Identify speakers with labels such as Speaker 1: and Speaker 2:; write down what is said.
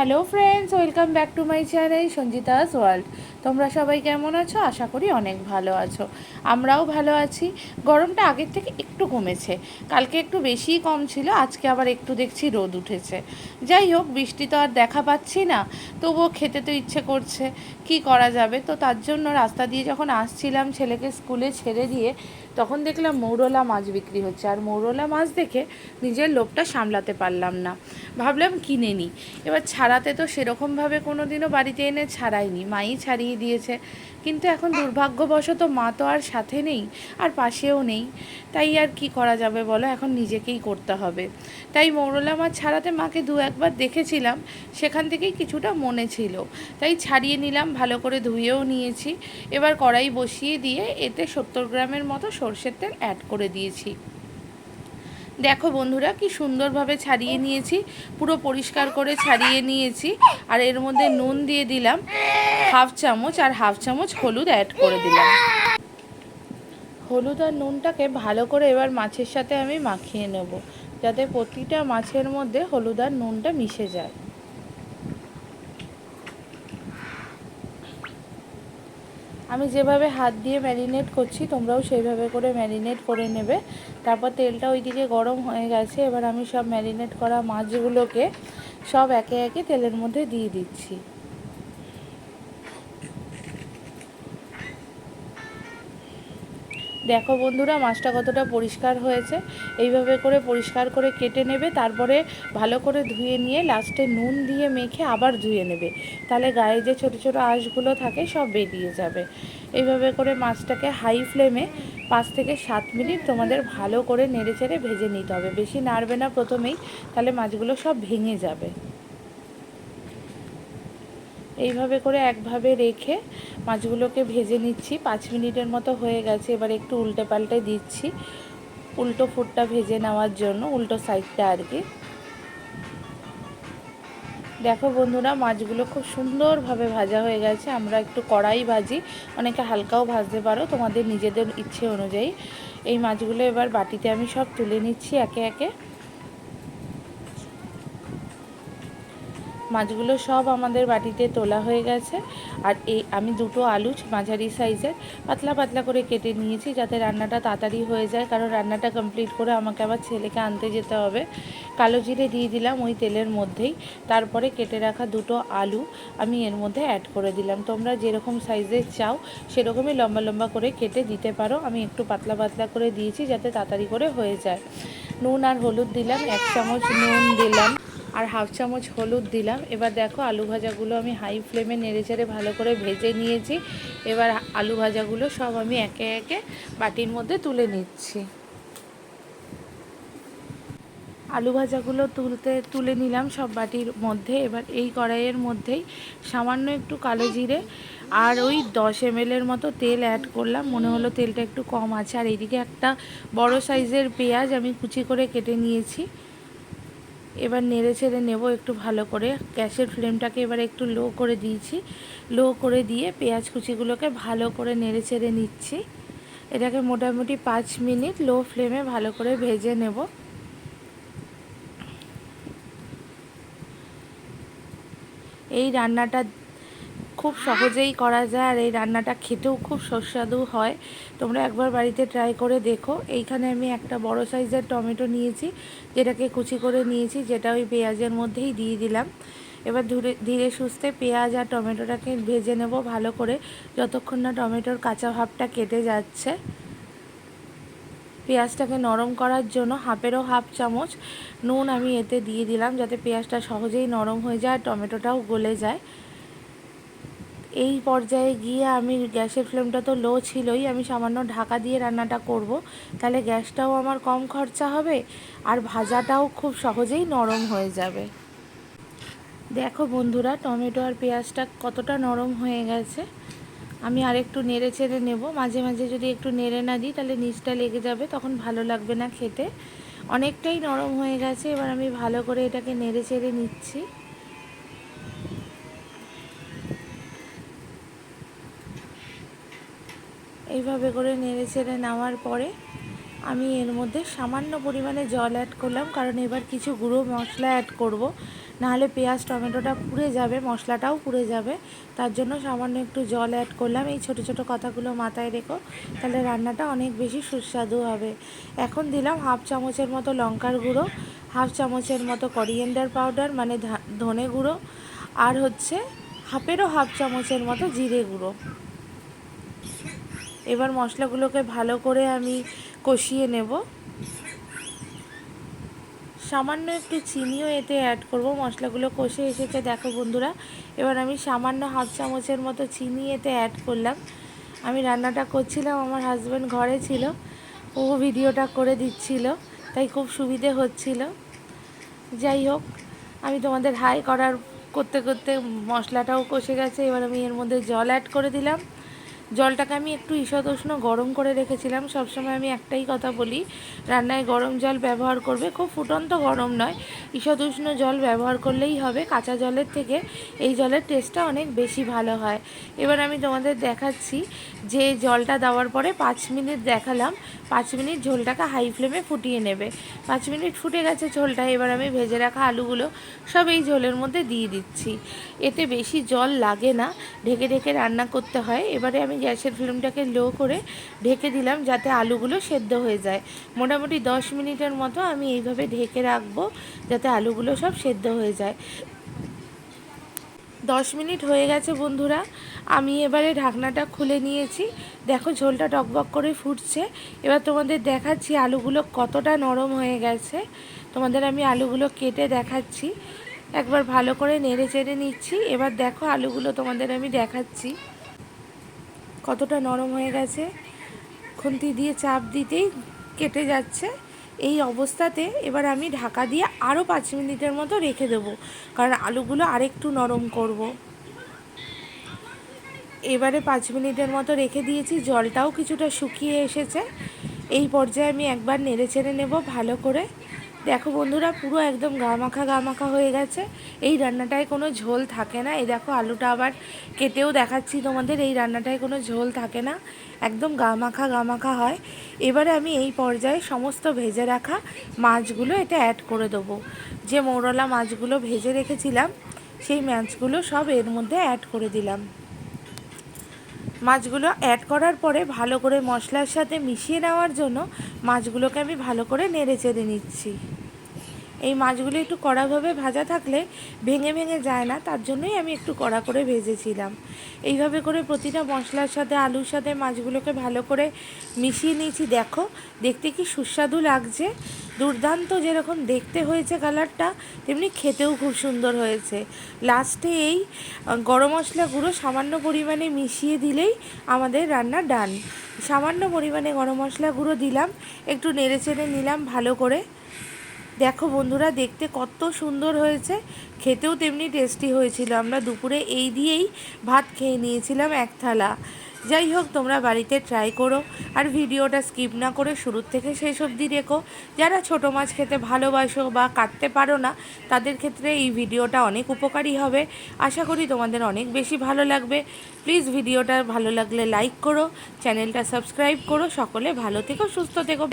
Speaker 1: Hello friends welcome back to my channel Sanjita's world তোমরা সবাই কেমন আছো? আশা করি অনেক ভালো আছো। আমরাও ভালো আছি। গরমটা আগের থেকে একটু কমেছে। কালকে একটু বেশিই কম ছিল, আজকে আবার একটু দেখছি রোদ উঠেছে। যাই হোক, বৃষ্টি তো আর দেখা পাচ্ছি না, তবুও খেতে তো ইচ্ছে করছে। কি করা যাবে? তো তার জন্য রাস্তা দিয়ে যখন আসছিলাম ছেলেকে স্কুলে ছেড়ে দিয়ে তখন দেখলাম মৌরলা মাছ বিক্রি হচ্ছে। আর মৌরলা মাছ দেখে নিজের লোভটা সামলাতে পারলাম না। ভাবলাম, কিনে নিই এবার ছাড়াতে তো সেরকমভাবে কোনো দিনও বাড়িতে এনে ছাড়াইনি। মাই ছাড়িয়ে দিয়েছে। কিন্তু এখন দুর্ভাগ্যবশত মা তো আর সাথে নেই, আর পাশেও নেই। তাই আর কি করা যাবে বলো? এখন নিজেকেই করতে হবে। তাই মৌরলা মাছ ছাড়াতে মাকে দু একবার দেখেছিলাম। সেখান থেকেই কিছুটা মনে ছিল। তাই ছাড়িয়ে নিলাম, ভালো করে ধুয়েও নিয়েছি। এবার কড়াই বসিয়ে দিয়ে এতে সত্তর গ্রামের মতো সর্ষের তেল অ্যাড করে দিয়েছি। দেখো বন্ধুরা, কি সুন্দরভাবে ছাড়িয়ে নিয়েছি, পুরো পরিষ্কার করে ছাড়িয়ে নিয়েছি, আর এর মধ্যে নুন দিয়ে দিলাম, হাফ চামচ, আর হাফ চামচ হলুদ অ্যাড করে দিলাম। হলুদ আর নুনটাকে ভালো করে এবার মাছের সাথে আমি মাখিয়ে নেব, যাতে প্রতিটা মাছের মধ্যে হলুদ আর নুনটা মিশে যায়। আমি যেভাবে হাত দিয়ে ম্যারিনেট করছি, তোমরাও সেইভাবে করে ম্যারিনেট করে নেবে। তারপর তেলটা ওইদিকে গরম হয়ে গেছে, এবার আমি সব ম্যারিনেট করা মাছগুলোকে সব একে একে তেলের মধ্যে দিয়ে দিচ্ছি। দেখো বন্ধুরা, মাছটা কতটা পরিষ্কার হয়েছে। এইভাবে করে পরিষ্কার করে কেটে নেবে, তারপরে ভালো করে ধুয়ে নিয়ে লাস্টে নুন দিয়ে মেখে আবার ধুয়ে নেবে। তাহলে গায়ে যে ছোটো ছোটো আঁশগুলো থাকে, সব বেরিয়ে যাবে। এইভাবে করে মাছটাকে হাই ফ্লেমে পাঁচ থেকে সাত মিনিট তোমাদের ভালো করে নেড়ে চেড়ে ভেজে নিতে হবে। বেশি নাড়বে না প্রথমেই, তাহলে মাছগুলো সব ভেঙে যাবে। এইভাবে করে একভাবে রেখে মাছগুলোকে ভেজে নিচ্ছি। পাঁচ মিনিটের মতো হয়ে গেছে, এবার একটু উল্টে পাল্টে দিচ্ছি। উল্টো ফুটটা ভেজে নেওয়ার জন্য, উল্টো সাইডটা আর কি। দেখো বন্ধুরা, মাছগুলো খুব সুন্দরভাবে ভাজা হয়ে গেছে। আমরা একটু কড়াই ভাজি, অনেকে হালকাও ভাজতে পারো, তোমাদের নিজেদের ইচ্ছে অনুযায়ী। এই মাছগুলো এবার বাটিতে আমি সব তুলে নিচ্ছি একে একে। মাছগুলো সব আমাদের বাটিতে তোলা হয়ে গেছে। আর এই আমি দুটো আলু মাঝারি সাইজের, পাতলা পাতলা করে কেটে নিয়েছি যাতে রান্নাটা তাড়াতাড়ি হয়ে যায়। কারণ রান্নাটা কমপ্লিট করে আমাকে আবার ছেলেকে আনতে যেতে হবে। কালো জিরে দিয়ে দিলাম ওই তেলের মধ্যেই। তারপরে কেটে রাখা দুটো আলু আমি এর মধ্যে অ্যাড করে দিলাম। তোমরা যেরকম সাইজের চাও সেরকমই লম্বা লম্বা করে কেটে দিতে পারো। আমি একটু পাতলা পাতলা করে দিয়েছি যাতে তাড়াতাড়ি করে হয়ে যায়। নুন আর হলুদ দিলাম, এক চামচ নুন দিলাম। আর হাফ চামচ হলুদ দিলাম। এবার দেখো আলু ভাজাগুলো আমি হাই ফ্লেমে নেড়ে চেড়ে ভালো করে ভেজে নিয়েছি। এবার আলু ভাজাগুলো সব আমি একে একে বাটির মধ্যে তুলে নিচ্ছি। আলু ভাজাগুলো তুলতে, তুলে নিলাম সব বাটির মধ্যে। এবার এই কড়াইয়ের মধ্যেই সামান্য একটু কালো জিরে আর ওই দশ এম এর মতো তেল অ্যাড করলাম। মনে হলো তেলটা একটু কম আছে। আর এইদিকে একটা বড় সাইজের পেঁয়াজ আমি কুচি করে কেটে নিয়েছি। এবার নেড়ে ছেড়ে নেব একটু ভালো করে। গ্যাসের ফ্লেমটাকে এবার একটু লো করে দিয়েছি। লো করে দিয়ে পেঁয়াজ কুচিগুলোকে ভালো করে নেড়ে ছেড়ে নিচ্ছি। এটাকে মোটামুটি পাঁচ মিনিট লো ফ্লেমে ভালো করে ভেজে নেব। এই রান্নাটা খুব সহজেই করা যায় আর এই রান্নাটা খেতেও খুব সুস্বাদু হয়। তোমরা একবার বাড়িতে ট্রাই করে দেখো। এইখানে আমি একটা বড় সাইজের টমেটো নিয়েছি, যেটাকে কুচি করে নিয়েছি, যেটা ওই পেঁয়াজের মধ্যেই দিয়ে দিলাম। এবার ধীরে ধীরে সুস্থে পেঁয়াজ আর টমেটোটাকে ভেজে নেব ভালো করে, যতক্ষণ না টমেটোর কাঁচা ভাবটা কেটে যাচ্ছে। পেঁয়াজটাকে নরম করার জন্য হাফেরও হাফ চামচ নুন আমি এতে দিয়ে দিলাম, যাতে পেঁয়াজটা সহজেই নরম হয়ে যায় আর টমেটোটাও গলে যায়। এই পর্যায়ে গিয়ে আমি গ্যাসের ফ্লেমটা তো লো ছিলই, আমি সামান্য ঢাকা দিয়ে রান্নাটা করব। তাহলে গ্যাসটাও আমার কম খরচা হবে আর ভাজাটাও খুব সহজেই নরম হয়ে যাবে। দেখো বন্ধুরা, টমেটো আর পেঁয়াজটা কতটা নরম হয়ে গেছে। আমি আর একটু নেড়ে চেড়ে নেব। মাঝে মাঝে যদি একটু নেড়ে না দিই, তাহলে নিচটা লেগে যাবে, তখন ভালো লাগবে না খেতে। অনেকটাই নরম হয়ে গেছে, এবার আমি ভালো করে এটাকে নেড়ে চেড়ে নিচ্ছি। এইভাবে করে নেড়ে চেড়ে নেওয়ার পরে আমি এর মধ্যে সামান্য পরিমাণে জল অ্যাড করলাম। কারণ এবার কিছু গুঁড়ো মশলা অ্যাড করব। নাহলে পেঁয়াজ, টমেটোটা পুড়ে যাবে, মশলাটাও পুড়ে যাবে। তার জন্য সামান্য একটু জল অ্যাড করলাম। এই ছোট ছোট কথাগুলো মাথায় রেখো। তাহলে রান্নাটা অনেক বেশি সুস্বাদু হবে। এখন দিলাম হাফ চামচের মতো লঙ্কার গুঁড়ো, হাফ চামচের মতো করিয়েন্ডার পাউডার মানে ধনে গুঁড়ো, আর হচ্ছে হাফেরও হাফ চামচের মতো জিরে গুঁড়ো। এবার মশলাগুলোকে ভালো করে আমি কষিয়ে নেব। সামান্য একটু চিনিও এতে অ্যাড করব। মশলাগুলো কষে এসেছে, দেখো বন্ধুরা। এবার আমি সামান্য হাফ চামচের মতো চিনি এতে অ্যাড করলাম। আমি রান্নাটা করছিলাম, আমার হাজব্যান্ড ঘরে ছিল। ও ভিডিওটা করে দিচ্ছিল, তাই খুব সুবিধে হচ্ছিল। যাই হোক, আমি তোমাদের হাই করার করতে করতে মশলাটাও কষে গেছে। এবার আমি এর মধ্যে জল অ্যাড করে দিলাম। জলটাকে আমি একটু ঈষৎ উষ্ণ গরম করে রেখেছিলাম। সবসময় আমি একটাই কথা বলি, রান্নায় গরম জল ব্যবহার করবে, খুব ফুটন্ত গরম নয়। ঈষৎ উষ্ণ জল ব্যবহার করলেই হবে, কাঁচা জলের থেকে এই জলের টেস্টটা অনেক বেশি ভালো হয়। এবার আমি তোমাদের দেখাচ্ছি, যে জলটা দেওয়ার পরে পাঁচ মিনিট দেখালাম পাঁচ মিনিট ঝোলটাকে হাই ফ্লেমে ফুটিয়ে নেবে। পাঁচ মিনিট ফুটে গেছে ঝোলটা, এবার আমি ভেজে রাখা আলুগুলো সব এই ঝোলের মধ্যে দিয়ে দিচ্ছি। এতে বেশি জল লাগে না, ঢেকে ঢেকে রান্না করতে হয়। এবারে আমি গ্যাসের ফ্লেমটাকে লো করে ঢেকে দিলাম যাতে আলুগুলো সেদ্ধ হয়ে যায়। মোটামুটি দশ মিনিটের মতো আমি এইভাবে ঢেকে রাখব যাতে আলুগুলো সব সেদ্ধ হয়ে যায়। দশ মিনিট হয়ে গেছে বন্ধুরা, আমি এবারে ঢাকনাটা খুলে নিয়েছি। দেখো ঝোলটা টকবক করে ফুটছে। এবার তোমাদের দেখাচ্ছি আলুগুলো কতটা নরম হয়ে গেছে। তোমাদের আমি আলুগুলো কেটে দেখাচ্ছি। একবার ভালো করে নেড়ে চেড়ে নিচ্ছি। এবার দেখো আলুগুলো তোমাদের আমি দেখাচ্ছি। কতটা নরম হয়ে গেছে। খুন্তি দিয়ে চাপ দিতেই কেটে যাচ্ছে। এই অবস্থাতে এবার আমি ঢাকা দিয়ে আরও পাঁচ মিনিটের মতো রেখে দেবো। কারণ আলুগুলো আরেকটু নরম করব। এবারে পাঁচ মিনিটের মতো রেখে দিয়েছি, জলটাও কিছুটা শুকিয়ে এসেছে। এই পর্যায়ে আমি একবার নেড়ে চেড়ে নেব ভালো করে। দেখো বন্ধুরা, পুরো একদম গামাখা গামাখা হয়ে গেছে। এই রান্নাটায় কোনো ঝোল থাকে না। এই দেখো আলুটা আবার কেটেও দেখাচ্ছি তোমাদের, এই রান্নাটায় কোনো ঝোল থাকে না। একদম গামাখা গামাখা হয়। এবারে আমি এই পর্যায়ে সমস্ত ভেজে রাখা মাছগুলো এটা অ্যাড করে দেবো। যে মৌরলা মাছগুলো ভেজে রেখেছিলাম, সেই মাছগুলো সব এর মধ্যে অ্যাড করে দিলাম। মাছগুলো অ্যাড করার পরে ভালো করে মশলার সাথে মিশিয়ে নেওয়ার জন্য মাছগুলোকে আমি ভালো করে নেড়ে চেড়ে নিচ্ছি। এই মাছগুলো একটু কড়াভাবে ভাজা থাকলে ভেঙে ভেঙে যায় না, তার জন্যই আমি একটু কড়া করে ভেজেছিলাম। এইভাবে করে প্রতিটা মশলার সাথে, আলুর সাথে মাছগুলোকে ভালো করে মিশিয়ে নিয়েছি। দেখো, দেখতে কি সুস্বাদু লাগছে। দুর্দান্ত যেরকম দেখতে হয়েছে কালারটা, তেমনি খেতেও খুব সুন্দর হয়েছে। লাস্টে এই গরম মশলা গুঁড়ো সামান্য পরিমাণে মিশিয়ে দিলেই আমাদের রান্না ডান। সামান্য পরিমাণে গরম মশলা গুঁড়ো দিলাম, একটু নেড়ে চেড়ে নিলাম ভালো করে। দেখো বন্ধুরা, দেখতে কত সুন্দর হয়েছে। খেতেও তেমনি টেস্টি হয়েছিল। আমরা দুপুরে এই দিয়েই ভাত খেয়ে নিয়েছিলাম এক থালা। যাই হোক, তোমরা বাড়িতে ট্রাই করো। আর ভিডিওটা স্কিপ না করে শুরুর থেকে শেষ অবধি রেখো যারা ছোটো মাছ খেতে ভালোবাসো বা কাটতে পারো না, তাদের ক্ষেত্রে এই ভিডিওটা অনেক উপকারী হবে। আশা করি তোমাদের অনেক বেশি ভালো লাগবে। প্লিজ ভিডিওটা ভালো লাগলে লাইক করো চ্যানেলটা সাবস্ক্রাইব করো। সকলে ভালো থেকো, সুস্থ থেকো।